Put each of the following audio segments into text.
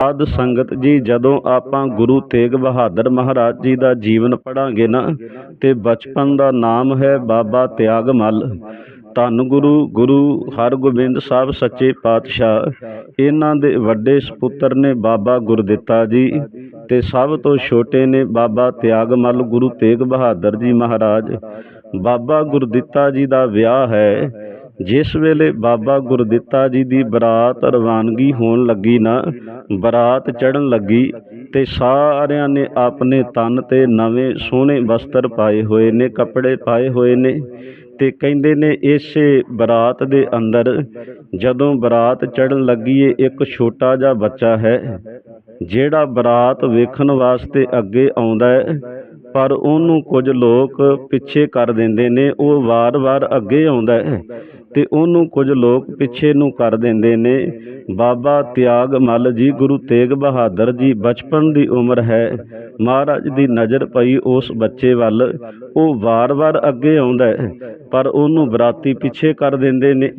ਸਾਧ ਸੰਗਤ ਜੀ, ਜਦੋਂ ਆਪਾਂ ਗੁਰੂ ਤੇਗ ਬਹਾਦਰ ਮਹਾਰਾਜ ਜੀ ਦਾ ਜੀਵਨ ਪੜਾਂਗੇ ਨਾ, ਤੇ ਬਚਪਨ ਦਾ ਨਾਮ ਹੈ ਬਾਬਾ ਤਿਆਗ ਮੱਲ। ਧੰਨ ਗੁਰੂ ਗੁਰੂ ਹਰਗੋਬਿੰਦ ਸਾਹਿਬ ਸੱਚੇ ਪਾਤਸ਼ਾਹ। ਇਹਨਾਂ ਦੇ ਵੱਡੇ ਸੁਪੁੱਤਰ ਨੇ ਬਾਬਾ ਗੁਰਦਿੱਤਾ ਜੀ ਤੇ ਸਭ ਤੋਂ ਛੋਟੇ ਨੇ ਬਾਬਾ ਤਿਆਗ ਮੱਲ, ਗੁਰੂ ਤੇਗ ਬਹਾਦਰ ਜੀ ਮਹਾਰਾਜ। ਬਾਬਾ ਗੁਰਦਿੱਤਾ ਜੀ ਦਾ ਵਿਆਹ ਹੈ। ਜਿਸ ਵੇਲੇ ਬਾਬਾ ਗੁਰਦਿੱਤਾ ਜੀ ਦੀ ਬਰਾਤ ਰਵਾਨਗੀ ਹੋਣ ਲੱਗੀ ਨਾ, ਬਰਾਤ ਚੜਨ ਲੱਗੀ ਤੇ ਸਾਰਿਆਂ ਨੇ ਆਪਣੇ ਤਨ ਤੇ ਨਵੇਂ ਸੋਹਣੇ ਵਸਤਰ ਪਾਏ ਹੋਏ ਨੇ, ਕੱਪੜੇ ਪਾਏ ਹੋਏ ਨੇ ਤੇ ਕਹਿੰਦੇ ਨੇ ਇਸੇ ਬਰਾਤ ਦੇ ਅੰਦਰ ਜਦੋਂ ਬਰਾਤ ਚੜਨ ਲੱਗੀ ਏ, ਇੱਕ ਛੋਟਾ ਜਿਹਾ ਬੱਚਾ ਹੈ ਜਿਹੜਾ ਬਰਾਤ ਵੇਖਣ ਵਾਸਤੇ ਅੱਗੇ ਆਉਂਦਾ ਹੈ ਪਰ ਉਹਨੂੰ ਕੁਝ ਲੋਕ ਪਿੱਛੇ ਕਰ ਦਿੰਦੇ ਨੇ, ਉਹ ਵਾਰ-ਵਾਰ ਅੱਗੇ ਆਉਂਦਾ ਹੈ ਤੇ ਉਹਨੂੰ ਕੁਝ ਲੋਕ ਪਿੱਛੇ ਨੂੰ ਕਰ ਦਿੰਦੇ ਨੇ। ਬਾਬਾ ਤਿਆਗ ਮੱਲ ਜੀ, ਗੁਰੂ ਤੇਗ ਬਹਾਦਰ ਜੀ ਬਚਪਨ ਦੀ ਉਮਰ ਹੈ। ਮਹਾਰਾਜ ਦੀ ਨਜ਼ਰ ਪਈ ਉਸ ਬੱਚੇ ਵੱਲ। ਉਹ ਵਾਰ-ਵਾਰ ਅੱਗੇ ਆਉਂਦਾ ਹੈ, ਪਰ ਉਹਨੂੰ ਬਰਾਤੀ ਪਿੱਛੇ ਕਰ ਦਿੰਦੇ ਨੇ।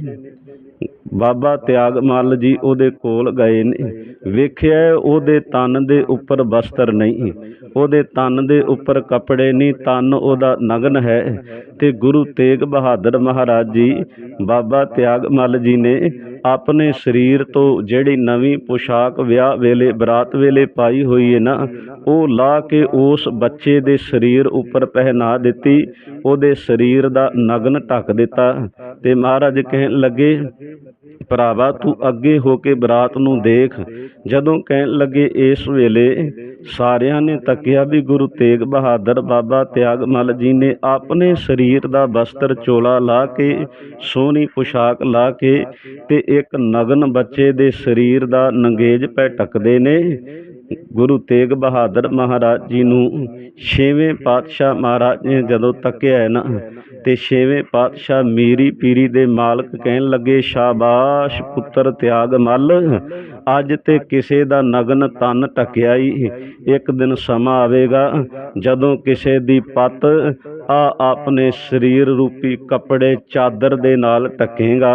ਬਾਬਾ ਤਿਆਗ ਮੱਲ ਜੀ ਉਹਦੇ ਕੋਲ ਗਏ ਨੇ। ਵੇਖਿਆ ਉਹਦੇ ਤਨ ਦੇ ਉੱਪਰ ਵਸਤਰ ਨਹੀਂ। ਉਹਦੇ ਤਨ ਦੇ ਉੱਪਰ ਕੱਪੜੇ ਨਹੀਂ, ਤਨ ਉਹਦਾ ਨਗਨ ਹੈ। ਤੇ ਗੁਰੂ ਤੇਗ ਬਹਾਦਰ ਮਹਾਰਾਜ ਜੀ, ਬਾਬਾ ਤਿਆਗ ਮੱਲ ਜੀ ਨੇ ਆਪਣੇ ਸਰੀਰ ਤੋਂ ਜਿਹੜੀ ਨਵੀਂ ਪੋਸ਼ਾਕ ਵਿਆਹ ਵੇਲੇ, ਬਰਾਤ ਵੇਲੇ ਪਾਈ ਹੋਈ ਹੈ ਨਾ, ਉਹ ਲਾ ਕੇ ਉਸ ਬੱਚੇ ਦੇ ਸਰੀਰ ਉੱਪਰ ਪਹਿਨਾ ਦਿੱਤੀ। ਉਹਦੇ ਸਰੀਰ ਦਾ ਨਗਨ ਢੱਕ ਦਿੱਤਾ। ਤੇ ਮਹਾਰਾਜ ਕਹਿਣ ਲੱਗੇ ਭਰਾਵਾ, ਤੂੰ ਅੱਗੇ ਹੋ ਕੇ ਬਰਾਤ ਨੂੰ ਦੇਖ। ਜਦੋਂ ਕਹਿਣ ਲੱਗੇ ਇਸ ਵੇਲੇ, ਸਾਰਿਆਂ ਨੇ ਤੱਕਿਆ ਵੀ ਗੁਰੂ ਤੇਗ ਬਹਾਦਰ ਬਾਬਾ ਤਿਆਗਮਲ ਜੀ ਨੇ ਆਪਣੇ ਸਰੀਰ ਦਾ ਬਸਤਰ ਚੋਲਾ ਲਾ ਕੇ, ਸੋਹਣੀ ਪੁਸ਼ਾਕ ਲਾ ਕੇ ਤੇ ਇੱਕ ਨਗਨ ਬੱਚੇ ਦੇ ਸਰੀਰ ਦਾ ਨੰਗੇਜ ਪੈ ਟਕਦੇ ਨੇ। ਗੁਰੂ ਤੇਗ ਬਹਾਦਰ ਮਹਾਰਾਜ ਜੀ ਨੂੰ ਛੇਵੇਂ ਪਾਤਸ਼ਾਹ ਮਹਾਰਾਜ ਨੇ ਜਦੋਂ ਤੱਕਿਆ ਨਾ ਤੇ ਛੇਵੇਂ ਪਾਤਸ਼ਾਹ ਮੀਰੀ ਪੀਰੀ ਦੇ ਮਾਲਕ ਕਹਿਣ ਲੱਗੇ, ਸ਼ਾਬਾਸ਼ ਪੁੱਤਰ ਤਿਆਗ ਮੱਲ, ਅੱਜ ਤੇ ਕਿਸੇ ਦਾ ਨਗਨ ਤਨ ਟਕਿਆ ਈ ਇੱਕ ਦਿਨ ਸਮਾਂ ਆਵੇਗਾ ਜਦੋਂ ਕਿਸੇ ਦੀ ਪਤ ਆ ਆਪਣੇ ਸਰੀਰ ਰੂਪੀ ਕੱਪੜੇ ਚਾਦਰ ਦੇ ਨਾਲ ਟਕੇਗਾ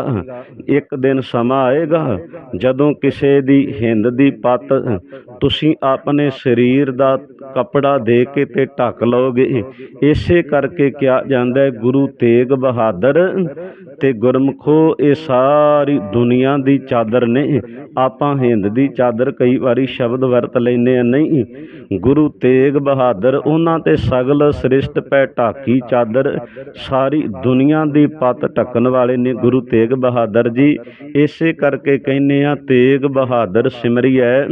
ਇੱਕ ਦਿਨ ਸਮਾਂ ਆਏਗਾ ਜਦੋਂ ਕਿਸੇ ਦੀ ਹਿੰਦ ਦੀ ਪੱਤ ਤੁਸੀਂ ਆਪਣੇ ਸਰੀਰ ਦਾ ਕੱਪੜਾ ਦੇ ਕੇ ਤੇ ਢੱਕ ਲਓਗੇ। ਇਸੇ ਕਰਕੇ ਕਿਹਾ ਜਾਂਦਾ ਹੈ, ਗੁਰੂ ਤੇਗ ਬਹਾਦਰ ਤੇ ਗੁਰਮਖੋ, ਇਹ ਸਾਰੀ ਦੁਨੀਆ ਦੀ ਚਾਦਰ ਨੇ। ਆਪਾਂ ਹਿੰਦ ਦੀ ਚਾਦਰ ਕਈ ਵਾਰੀ ਸ਼ਬਦ ਵਰਤ ਲੈਨੇ ਆ ਨਹੀਂ। ਗੁਰੂ ਤੇਗ ਬਹਾਦਰ, ਉਹਨਾਂ ਤੇ ਸਗਲ ਸ੍ਰਿਸ਼ਟ ਪੈ ਢਾਕੀ ਚਾਦਰ ਸਾਰੀ ਦੁਨੀਆ ਦੀ ਪਤ ਢੱਕਣ ਵਾਲੇ ਨੇ। ਗੁਰੂ ਤੇਗ ਬਹਾਦਰ ਜੀ, ਇਸੇ ਕਰਕੇ ਕਹਿੰਨੇ ਆ ਤੇਗ ਬਹਾਦਰ ਸਿਮਰਿਐ,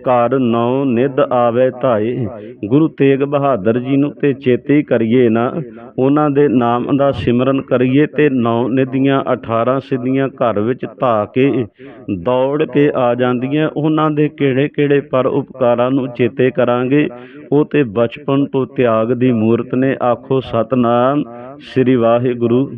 ਘਰ ਨੌ ਨਿਧ ਆਵੇ ਧਾਏ। ਗੁਰੂ ਤੇਗ ਬਹਾਦਰ ਜੀ ਨੂੰ ਤੇ ਚੇਤੇ ਕਰੀਏ ਨਾ, ਉਹਨਾਂ ਦੇ ਨਾਮ ਦਾ ਸਿਮਰਨ ਕਰੀਏ ਤੇ ਨੌ ਦੀਆਂ 18 ਸਿੱਧੀਆਂ ਘਰ ਵਿੱਚ ਧਾ ਕੇ ਦੌੜ ਕੇ ਆ ਜਾਂਦੀਆਂ। ਉਹਨਾਂ ਦੇ ਕਿਹੜੇ ਕਿਹੜੇ ਪਰ ਉਪਕਾਰਾਂ ਨੂੰ ਚੇਤੇ ਕਰਾਂਗੇ? ਉਹ ਤੇ ਬਚਪਨ ਤੋਂ ਤਿਆਗ ਦੀ ਮੂਰਤ ਨੇ। ਆਖੋ, ਸਤਨਾਮ ਸ੍ਰੀ ਵਾਹਿਗੁਰੂ।